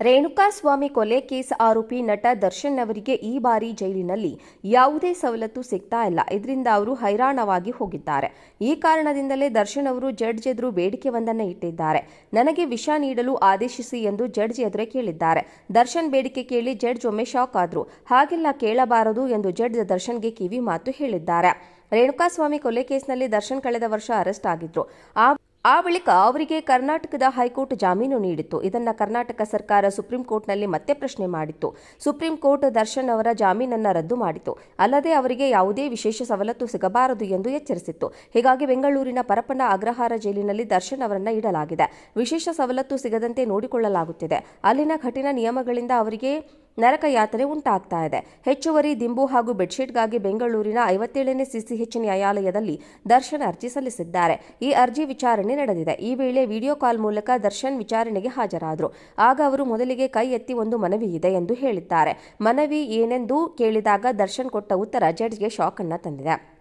ರೇಣುಕಾಸ್ವಾಮಿ ಕೊಲೆ ಕೇಸ್ ಆರೋಪಿ ನಟ ದರ್ಶನ್ ಅವರಿಗೆ ಈ ಬಾರಿ ಜೈಲಿನಲ್ಲಿ ಯಾವುದೇ ಸವಲತ್ತು ಸಿಗ್ತಾ ಇಲ್ಲ. ಇದರಿಂದ ಅವರು ಹೈರಾಣವಾಗಿ ಹೋಗಿದ್ದಾರೆ. ಈ ಕಾರಣದಿಂದಲೇ ದರ್ಶನ್ ಅವರು ಜಡ್ಜ್ ಎದುರು ಬೇಡಿಕೆ ಒಂದನ್ನು ಇಟ್ಟಿದ್ದಾರೆ. ನನಗೆ ವಿಷ ನೀಡಲು ಆದೇಶಿಸಿ ಎಂದು ಜಡ್ಜ್ ಎದುರೇ ಕೇಳಿದ್ದಾರೆ. ದರ್ಶನ್ ಬೇಡಿಕೆ ಕೇಳಿ ಜಡ್ಜ್ ಒಮ್ಮೆ ಶಾಕ್ ಆದ್ರು. ಹಾಗೆಲ್ಲ ಕೇಳಬಾರದು ಎಂದು ಜಡ್ಜ್ ದರ್ಶನ್ಗೆ ಕಿವಿ ಮಾತು ಹೇಳಿದ್ದಾರೆ. ರೇಣುಕಾಸ್ವಾಮಿ ಕೊಲೆ ಕೇಸ್ನಲ್ಲಿ ದರ್ಶನ್ ಕಳೆದ ವರ್ಷ ಅರೆಸ್ಟ್ ಆಗಿದ್ರು. ಆ ಆ ಬಳಿಕ ಅವರಿಗೆ ಕರ್ನಾಟಕದ ಹೈಕೋರ್ಟ್ ಜಾಮೀನು ನೀಡಿತ್ತು. ಇದನ್ನು ಕರ್ನಾಟಕ ಸರ್ಕಾರ ಸುಪ್ರೀಂ ಕೋರ್ಟ್ನಲ್ಲಿ ಮತ್ತೆ ಪ್ರಶ್ನೆ ಮಾಡಿತ್ತು. ಸುಪ್ರೀಂ ಕೋರ್ಟ್ ದರ್ಶನ್ ಅವರ ಜಾಮೀನನ್ನು ರದ್ದು ಮಾಡಿತು ಅಲ್ಲದೆ ಅವರಿಗೆ ಯಾವುದೇ ವಿಶೇಷ ಸವಲತ್ತು ಸಿಗಬಾರದು ಎಂದು ಎಚ್ಚರಿಸಿತ್ತು. ಹೀಗಾಗಿ ಬೆಂಗಳೂರಿನ ಪರಪ್ಪನ ಅಗ್ರಹಾರ ಜೈಲಿನಲ್ಲಿ ದರ್ಶನ್ ಅವರನ್ನು ಇಡಲಾಗಿದೆ. ವಿಶೇಷ ಸವಲತ್ತು ಸಿಗದಂತೆ ನೋಡಿಕೊಳ್ಳಲಾಗುತ್ತಿದೆ. ಅಲ್ಲಿನ ಕಠಿಣ ನಿಯಮಗಳಿಂದ ಅವರಿಗೆ ನರಕ ಯಾತನೆ ಉಂಟಾಗ್ತಾ ಇದೆ. ಹೆಚ್ಚುವರಿ ದಿಂಬು ಹಾಗೂ ಬೆಡ್ಶೀಟ್ಗಾಗಿ ಬೆಂಗಳೂರಿನ ಐವತ್ತೇಳನೇ ಸಿಸಿಎಚ್ ನ್ಯಾಯಾಲಯದಲ್ಲಿ ದರ್ಶನ್ ಅರ್ಜಿ ಸಲ್ಲಿಸಿದ್ದಾರೆ. ಈ ಅರ್ಜಿ ವಿಚಾರಣೆ ನಡೆದಿದೆ. ಈ ವೇಳೆ ವಿಡಿಯೋ ಕಾಲ್ ಮೂಲಕ ದರ್ಶನ್ ವಿಚಾರಣೆಗೆ ಹಾಜರಾದರು. ಆಗ ಅವರು ಮೊದಲಿಗೆ ಕೈ ಎತ್ತಿ ಒಂದು ಮನವಿ ಇದೆ ಎಂದು ಹೇಳಿದ್ದಾರೆ. ಮನವಿ ಏನೆಂದು ಕೇಳಿದಾಗ ದರ್ಶನ್ ಕೊಟ್ಟ ಉತ್ತರ ಜಡ್ಜ್ಗೆ ಶಾಕ್ ಅನ್ನ ತಂದಿದೆ.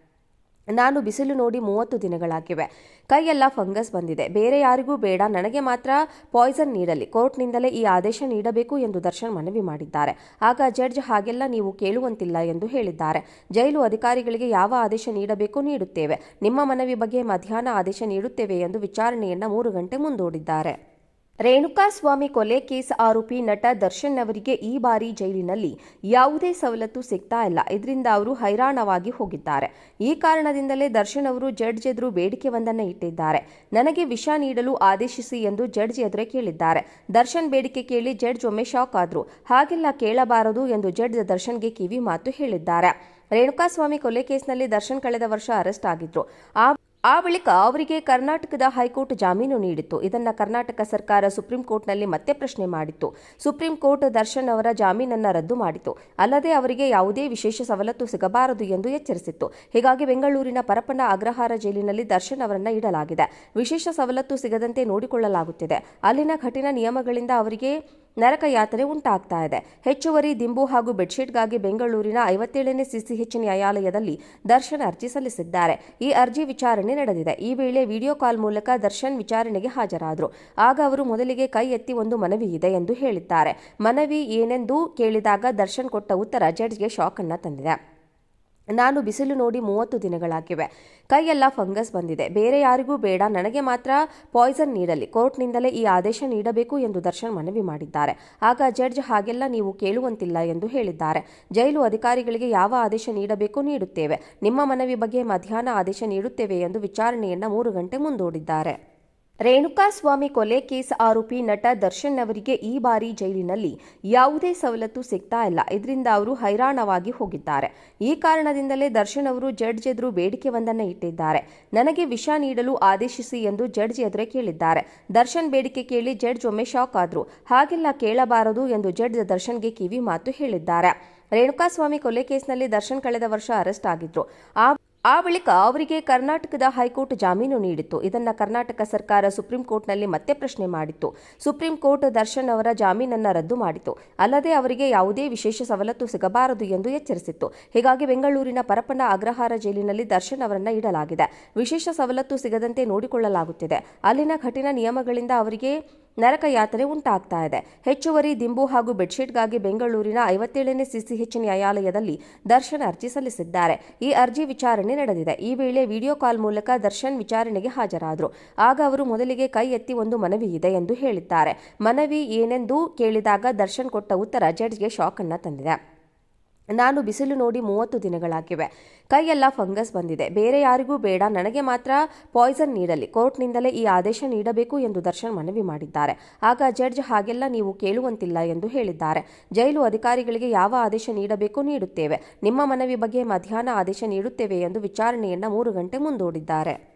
ನಾನು ಬಿಸಿಲು ನೋಡಿ ಮೂವತ್ತು ದಿನಗಳಾಗಿವೆ. ಕೈಯೆಲ್ಲ ಫಂಗಸ್ ಬಂದಿದೆ. ಬೇರೆ ಯಾರಿಗೂ ಬೇಡ. ನನಗೆ ಮಾತ್ರ ಪಾಯ್ಸನ್ ನೀಡಲಿ. ಕೋರ್ಟ್ನಿಂದಲೇ ಈ ಆದೇಶ ನೀಡಬೇಕು ಎಂದು ದರ್ಶನ್ ಮನವಿ ಮಾಡಿದ್ದಾರೆ. ಆಗ ಜಡ್ಜ್ ಹಾಗೆಲ್ಲ ನೀವು ಕೇಳುವಂತಿಲ್ಲ ಎಂದು ಹೇಳಿದ್ದಾರೆ. ಜೈಲು ಅಧಿಕಾರಿಗಳಿಗೆ ಯಾವ ಆದೇಶ ನೀಡಬೇಕು ನೀಡುತ್ತೇವೆ. ನಿಮ್ಮ ಮನವಿ ಬಗ್ಗೆ ಮಧ್ಯಾಹ್ನ ಆದೇಶ ನೀಡುತ್ತೇವೆ ಎಂದು ವಿಚಾರಣೆಯನ್ನು ಮೂರು ಗಂಟೆ ಮುಂದೂಡಿದ್ದಾರೆ. ರೇಣುಕಾಸ್ವಾಮಿ ಕೊಲೆ ಕೇಸ್ ಆರೋಪಿ ನಟ ದರ್ಶನ್ ಅವರಿಗೆ ಈ ಬಾರಿ ಜೈಲಿನಲ್ಲಿ ಯಾವುದೇ ಸವಲತ್ತು ಸಿಗ್ತಾ ಇಲ್ಲ. ಇದರಿಂದ ಅವರು ಹೈರಾಣವಾಗಿ ಹೋಗಿದ್ದಾರೆ. ಈ ಕಾರಣದಿಂದಲೇ ದರ್ಶನ್ ಅವರು ಜಡ್ಜ್ ಎದುರು ಬೇಡಿಕೆ ಒಂದನ್ನು ಇಟ್ಟಿದ್ದಾರೆ. ನನಗೆ ವಿಷ ನೀಡಲು ಆದೇಶಿಸಿ ಎಂದು ಜಡ್ಜ್ ಎದುರೇ ಕೇಳಿದ್ದಾರೆ. ದರ್ಶನ್ ಬೇಡಿಕೆ ಕೇಳಿ ಜಡ್ಜ್ ಒಮ್ಮೆ ಶಾಕ್ ಆದರು. ಹಾಗೆಲ್ಲ ಕೇಳಬಾರದು ಎಂದು ಜಡ್ಜ್ ದರ್ಶನ್ಗೆ ಕಿವಿ ಮಾತು ಹೇಳಿದ್ದಾರೆ. ರೇಣುಕಾಸ್ವಾಮಿ ಕೊಲೆ ಕೇಸ್ನಲ್ಲಿ ದರ್ಶನ್ ಕಳೆದ ವರ್ಷ ಅರೆಸ್ಟ್ ಆಗಿದ್ರು. ಆ ಆ ಬಳಿಕ ಅವರಿಗೆ ಕರ್ನಾಟಕದ ಹೈಕೋರ್ಟ್ ಜಾಮೀನು ನೀಡಿತ್ತು. ಇದನ್ನು ಕರ್ನಾಟಕ ಸರ್ಕಾರ ಸುಪ್ರೀಂ ಕೋರ್ಟ್ನಲ್ಲಿ ಮತ್ತೆ ಪ್ರಶ್ನೆ ಮಾಡಿತ್ತು. ಸುಪ್ರೀಂ ಕೋರ್ಟ್ ದರ್ಶನ್ ಅವರ ಜಾಮೀನನ್ನು ರದ್ದು ಮಾಡಿತು ಅಲ್ಲದೆ ಅವರಿಗೆ ಯಾವುದೇ ವಿಶೇಷ ಸವಲತ್ತು ಸಿಗಬಾರದು ಎಂದು ಎಚ್ಚರಿಸಿತ್ತು. ಹೀಗಾಗಿ ಬೆಂಗಳೂರಿನ ಪರಪ್ಪನ ಅಗ್ರಹಾರ ಜೈಲಿನಲ್ಲಿ ದರ್ಶನ್ ಅವರನ್ನು ಇಡಲಾಗಿದೆ. ವಿಶೇಷ ಸವಲತ್ತು ಸಿಗದಂತೆ ನೋಡಿಕೊಳ್ಳಲಾಗುತ್ತಿದೆ. ಅಲ್ಲಿನ ಕಠಿಣ ನಿಯಮಗಳಿಂದ ಅವರಿಗೆ ನರಕ ಯಾತನೆ ಉಂಟಾಗ್ತಾ ಇದೆ. ಹೆಚ್ಚುವರಿ ದಿಂಬು ಹಾಗೂ ಬೆಡ್ಶೀಟ್ಗಾಗಿ ಬೆಂಗಳೂರಿನ ಐವತ್ತೇಳನೇ ಸಿಸಿಎಚ್ ನ್ಯಾಯಾಲಯದಲ್ಲಿ ದರ್ಶನ್ ಅರ್ಜಿ ಸಲ್ಲಿಸಿದ್ದಾರೆ. ಈ ಅರ್ಜಿ ವಿಚಾರಣೆ ನಡೆದಿದೆ. ಈ ವೇಳೆ ವಿಡಿಯೋ ಕಾಲ್ ಮೂಲಕ ದರ್ಶನ್ ವಿಚಾರಣೆಗೆ ಹಾಜರಾದರು. ಆಗ ಅವರು ಮೊದಲಿಗೆ ಕೈ ಎತ್ತಿ ಒಂದು ಮನವಿ ಇದೆ ಎಂದು ಹೇಳಿದ್ದಾರೆ. ಮನವಿ ಏನೆಂದು ಕೇಳಿದಾಗ ದರ್ಶನ್ ಕೊಟ್ಟ ಉತ್ತರ ಜಡ್ಜ್ಗೆ ಶಾಕ್ ಅನ್ನ ತಂದಿದೆ. ನಾನು ಬಿಸಿಲು ನೋಡಿ ಮೂವತ್ತು ದಿನಗಳಾಗಿವೆ. ಕೈಯೆಲ್ಲ ಫಂಗಸ್ ಬಂದಿದೆ. ಬೇರೆ ಯಾರಿಗೂ ಬೇಡ. ನನಗೆ ಮಾತ್ರ ಪಾಯ್ಸನ್ ನೀಡಲಿ. ಕೋರ್ಟ್ನಿಂದಲೇ ಈ ಆದೇಶ ನೀಡಬೇಕು ಎಂದು ದರ್ಶನ್ ಮನವಿ ಮಾಡಿದ್ದಾರೆ. ಆಗ ಜಡ್ಜ್ ಹಾಗೆಲ್ಲ ನೀವು ಕೇಳುವಂತಿಲ್ಲ ಎಂದು ಹೇಳಿದ್ದಾರೆ. ಜೈಲು ಅಧಿಕಾರಿಗಳಿಗೆ ಯಾವ ಆದೇಶ ನೀಡಬೇಕು ನೀಡುತ್ತೇವೆ. ನಿಮ್ಮ ಮನವಿ ಬಗ್ಗೆ ಮಧ್ಯಾಹ್ನ ಆದೇಶ ನೀಡುತ್ತೇವೆ ಎಂದು ವಿಚಾರಣೆಯನ್ನು ಮೂರು ಗಂಟೆ ಮುಂದೂಡಿದ್ದಾರೆ. ರೇಣುಕಾಸ್ವಾಮಿ ಕೊಲೆ ಕೇಸ್ ಆರೋಪಿ ನಟ ದರ್ಶನ್ ಅವರಿಗೆ ಈ ಬಾರಿ ಜೈಲಿನಲ್ಲಿ ಯಾವುದೇ ಸವಲತ್ತು ಸಿಗ್ತಾ ಇಲ್ಲ. ಇದರಿಂದ ಅವರು ಹೈರಾಣವಾಗಿ ಹೋಗಿದ್ದಾರೆ. ಈ ಕಾರಣದಿಂದಲೇ ದರ್ಶನ್ ಅವರು ಜಡ್ಜ್ ಎದುರು ಬೇಡಿಕೆ ಒಂದನ್ನು ಇಟ್ಟಿದ್ದಾರೆ. ನನಗೆ ವಿಷ ನೀಡಲು ಆದೇಶಿಸಿ ಎಂದು ಜಡ್ಜ್ ಎದುರೇ ಕೇಳಿದ್ದಾರೆ. ದರ್ಶನ್ ಬೇಡಿಕೆ ಕೇಳಿ ಜಡ್ಜ್ ಒಮ್ಮೆ ಶಾಕ್ ಆದ್ರು. ಹಾಗೆಲ್ಲ ಕೇಳಬಾರದು ಎಂದು ಜಡ್ಜ್ ದರ್ಶನ್ಗೆ ಕಿವಿ ಮಾತು ಹೇಳಿದ್ದಾರೆ ರೇಣುಕಾಸ್ವಾಮಿ ಕೊಲೆ ಕೇಸ್ನಲ್ಲಿ ದರ್ಶನ್ ಕಳೆದ ವರ್ಷ ಅರೆಸ್ಟ್ ಆಗಿದ್ರು. ಆ ಆ ಬಳಿಕ ಅವರಿಗೆ ಕರ್ನಾಟಕದ ಹೈಕೋರ್ಟ್ ಜಾಮೀನು ನೀಡಿತ್ತು. ಇದನ್ನು ಕರ್ನಾಟಕ ಸರ್ಕಾರ ಸುಪ್ರೀಂ ಕೋರ್ಟ್ನಲ್ಲಿ ಮತ್ತೆ ಪ್ರಶ್ನೆ ಮಾಡಿತ್ತು. ಸುಪ್ರೀಂ ಕೋರ್ಟ್ ದರ್ಶನ್ ಅವರ ಜಾಮೀನನ್ನು ರದ್ದು ಮಾಡಿತು ಅಲ್ಲದೆ ಅವರಿಗೆ ಯಾವುದೇ ವಿಶೇಷ ಸವಲತ್ತು ಸಿಗಬಾರದು ಎಂದು ಎಚ್ಚರಿಸಿತ್ತು. ಹೀಗಾಗಿ ಬೆಂಗಳೂರಿನ ಪರಪ್ಪನ ಅಗ್ರಹಾರ ಜೈಲಿನಲ್ಲಿ ದರ್ಶನ್ ಅವರನ್ನು ಇಡಲಾಗಿದೆ. ವಿಶೇಷ ಸವಲತ್ತು ಸಿಗದಂತೆ ನೋಡಿಕೊಳ್ಳಲಾಗುತ್ತಿದೆ. ಅಲ್ಲಿನ ಕಠಿಣ ನಿಯಮಗಳಿಂದ ಅವರಿಗೆ ನರಕ ಯಾತನೆ ಉಂಟಾಗ್ತಾ ಇದೆ. ಹೆಚ್ಚುವರಿ ದಿಂಬು ಹಾಗೂ ಬೆಡ್ಶೀಟ್ಗಾಗಿ ಬೆಂಗಳೂರಿನ ಐವತ್ತೇಳನೇ ಸಿಸಿಎಚ್ ನ್ಯಾಯಾಲಯದಲ್ಲಿ ದರ್ಶನ್ ಅರ್ಜಿ ಸಲ್ಲಿಸಿದ್ದಾರೆ. ಈ ಅರ್ಜಿ ವಿಚಾರಣೆ ನಡೆದಿದೆ. ಈ ವೇಳೆ ವಿಡಿಯೋ ಕಾಲ್ ಮೂಲಕ ದರ್ಶನ್ ವಿಚಾರಣೆಗೆ ಹಾಜರಾದರು. ಆಗ ಅವರು ಮೊದಲಿಗೆ ಕೈ ಎತ್ತಿ ಒಂದು ಮನವಿ ಇದೆ ಎಂದು ಹೇಳಿದ್ದಾರೆ. ಮನವಿ ಏನೆಂದು ಕೇಳಿದಾಗ ದರ್ಶನ್ ಕೊಟ್ಟ ಉತ್ತರ ಜಡ್ಜ್ಗೆ ಶಾಕ್ ಅನ್ನ ತಂದಿದೆ. ನಾನು ಬಿಸಿಲು ನೋಡಿ ಮೂವತ್ತು ದಿನಗಳಾಗಿವೆ. ಕೈಯೆಲ್ಲ ಫಂಗಸ್ ಬಂದಿದೆ. ಬೇರೆ ಯಾರಿಗೂ ಬೇಡ. ನನಗೆ ಮಾತ್ರ ಪಾಯ್ಸನ್ ನೀಡಲಿ. ಕೋರ್ಟ್ನಿಂದಲೇ ಈ ಆದೇಶ ನೀಡಬೇಕು ಎಂದು ದರ್ಶನ್ ಮನವಿ ಮಾಡಿದ್ದಾರೆ. ಆಗ ಜಡ್ಜ್ ಹಾಗೆಲ್ಲ ನೀವು ಕೇಳುವಂತಿಲ್ಲ ಎಂದು ಹೇಳಿದ್ದಾರೆ. ಜೈಲು ಅಧಿಕಾರಿಗಳಿಗೆ ಯಾವ ಆದೇಶ ನೀಡಬೇಕು ನೀಡುತ್ತೇವೆ. ನಿಮ್ಮ ಮನವಿ ಬಗ್ಗೆ ಮಧ್ಯಾಹ್ನ ಆದೇಶ ನೀಡುತ್ತೇವೆ ಎಂದು ವಿಚಾರಣೆಯನ್ನು ಮೂರು ಗಂಟೆ ಮುಂದೂಡಿದ್ದಾರೆ.